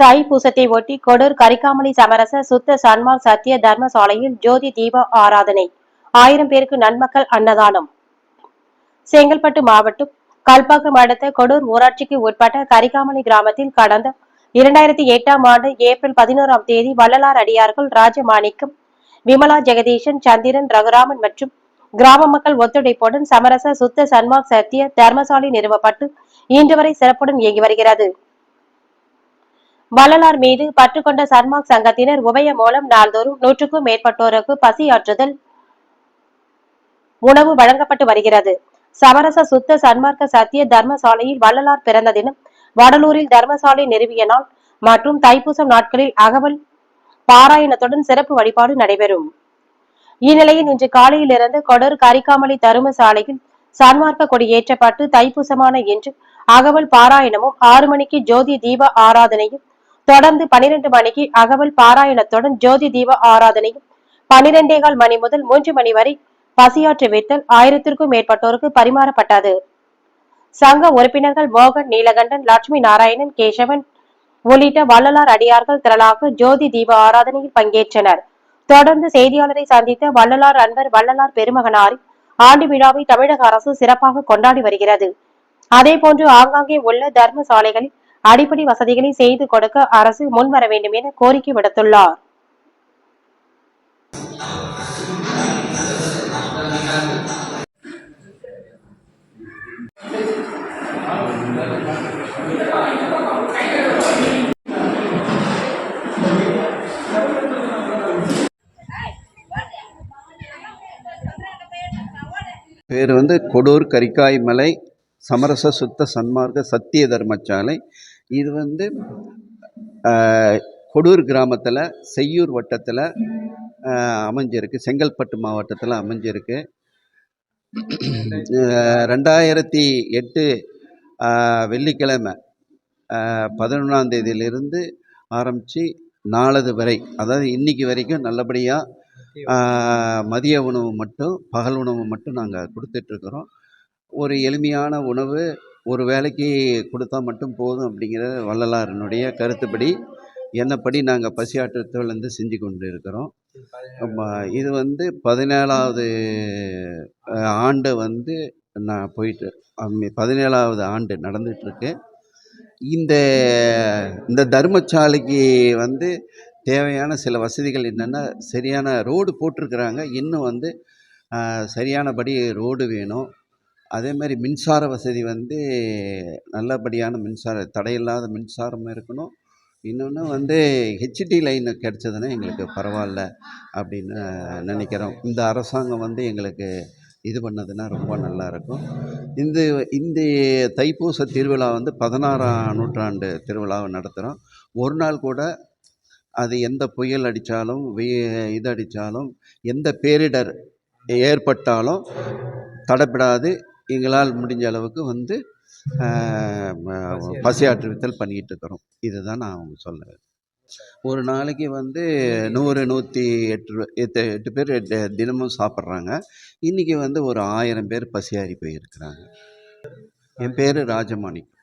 தைப்பூசத்தை ஒட்டி கொடூர் கரிகாமணி சமரச சுத்த சன்மார்க் சத்திய தர்ம சாலையில் ஜோதி தீப ஆராதனை. ஆயிரம் பேருக்கு நன்மக்கள் அன்னதானம். செங்கல்பட்டு மாவட்டம் கல்பாக்கம் அடுத்த கொடூர் ஊராட்சிக்கு உட்பட்ட கரிகாமணி கிராமத்தில் கடந்த இரண்டாயிரத்தி எட்டாம் ஆண்டு ஏப்ரல் பதினோராம் தேதி வள்ளலார் அடியார்கள் ராஜமாணிக்கம் விமலா ஜெகதீஷன் சந்திரன் ரகுராமன் மற்றும் கிராம மக்கள் ஒத்துழைப்புடன் சமரச சுத்த சன்மார்க் சத்திய தர்மசாலை நிறுவப்பட்டு இன்று வரை சிறப்புடன் இயங்கி வருகிறது. வள்ளலார் மீது பற்று கொண்ட சன்மார்க் சங்கத்தினர் உபய மூலம் நாள்தோறும் நூற்றுக்கும் மேற்பட்டோருக்கு பசியாற்றுதல் உணவு வழங்கப்பட்டு வருகிறது. சமரச சுத்த சன்மார்க்க சத்திய தர்மசாலையில் வள்ளலார் பிறந்த தினம் வடலூரில் தர்மசாலை நிறுவிய நாள் மற்றும் தைப்பூசம் நாட்களில் அகவல் பாராயணத்துடன் சிறப்பு வழிபாடு நடைபெறும். இந்நிலையில் இன்று காலையிலிருந்து கொடர் கரிக்காமலை தரும சாலையில் சன்மார்க்க கொடி ஏற்றப்பட்டு தைப்பூசமான இன்று அகவல் பாராயணமும் ஆறு மணிக்கு ஜோதி தீப ஆராதனையும் தொடர்ந்து பனிரெண்டு மணிக்கு அகவல் பாராயணத்துடன் ஜோதி தீப ஆராதனையும் பனிரெண்டே கால் மணி முதல் மூன்று மணி வரை பசியாற்று வைத்தல் ஆயிரத்திற்கும் மேற்பட்டோருக்கு பரிமாறப்பட்டது. சங்க உறுப்பினர்கள் மோகன் நீலகண்டன் லட்சுமி நாராயணன் கேசவன் உள்ளிட்ட வள்ளலார் அடியார்கள் திரளாக ஜோதி தீப ஆராதனையில் பங்கேற்றனர். தொடர்ந்து செய்தியாளரை சந்தித்த வள்ளலார் அன்பர் வள்ளலார் பெருமகனாரின் ஆண்டு விழாவை தமிழக அரசு சிறப்பாக கொண்டாடி வருகிறது. அதேபோன்று ஆங்காங்கே உள்ள தர்ம சாலைகளில் அடிப்படை வசதிகளை செய்து கொடுக்க அரசு முன்வர வேண்டும் என கோரிக்கை விடுத்துள்ளார். பேர் வந்து கொடூர் கரிக்காய் மலை சமரச சுத்த சன்மார்க்க சத்திய தர்மசாலை. இது வந்து கொடூர் கிராமத்தில் செய்யூர் வட்டத்தில் அமைஞ்சிருக்கு. செங்கல்பட்டு மாவட்டத்தில் அமைஞ்சிருக்கு. ரெண்டாயிரத்தி எட்டு வெள்ளிக்கிழமை பதினொன்றாம் தேதியிலிருந்து ஆரம்பித்து நாளது வரை அதாவது இன்றைக்கி வரைக்கும் நல்லபடியாக மதிய உணவு மட்டும் பகல் உணவு மட்டும் நாங்கள் கொடுத்துட்ருக்குறோம் ஒரு எளிமையான உணவு ஒரு வேளைக்கு கொடுத்தா மட்டும் போதும் அப்படிங்கிற வள்ளலாரனுடைய கருத்துப்படி என்னப்படி நாங்கள் பசியாற்றத்துலேருந்து செஞ்சு கொண்டு இருக்கிறோம் இது வந்து பதினேழாவது ஆண்டு வந்து நான் போயிட்டு பதினேழாவது ஆண்டு நடந்துகிட்ருக்கு இந்த இந்த தர்மசாலைக்கு வந்து தேவையான சில வசதிகள் என்னென்னா சரியான ரோடு போட்டிருக்கிறாங்க. இன்னும் வந்து சரியானபடி ரோடு வேணும். அதே மாதிரி மின்சார வசதி வந்து நல்லபடியான மின்சார தடையில்லாத மின்சாரம் இருக்கணும். இன்னொன்று வந்து ஹெச்டி லைன் கிடச்சதுன்னா எங்களுக்கு பரவாயில்ல அப்படின்னு நினைக்கிறோம். இந்த அரசாங்கம் வந்து எங்களுக்கு இது பண்ணதுன்னா ரொம்ப நல்லா இருக்கும். இந்த இந்த தைப்பூச திருவிழா வந்து பதினாறாம் நூற்றாண்டு திருவிழாவை நடத்துகிறோம் ஒரு நாள் கூட அது எந்த புயல் அடித்தாலும் இது அடித்தாலும் எந்த பேரிடர் ஏற்பட்டாலும் தடைப்படாது எங்களால் முடிஞ்ச அளவுக்கு வந்து பசியாற்றுவித்தல். பண்ணிக்கிட்டு இருக்கிறோம் இதுதான் நான் அவங்க சொல்ல ஒரு நாளைக்கு வந்து நூறு நூற்றி எட்டு எட்டு எட்டு பேர் தினமும் சாப்பிட்றாங்க. இன்றைக்கி வந்து ஒரு ஆயிரம் பேர் பசியாறி போயிருக்கிறாங்க. என் பேர் ராஜமாணிக்கம்.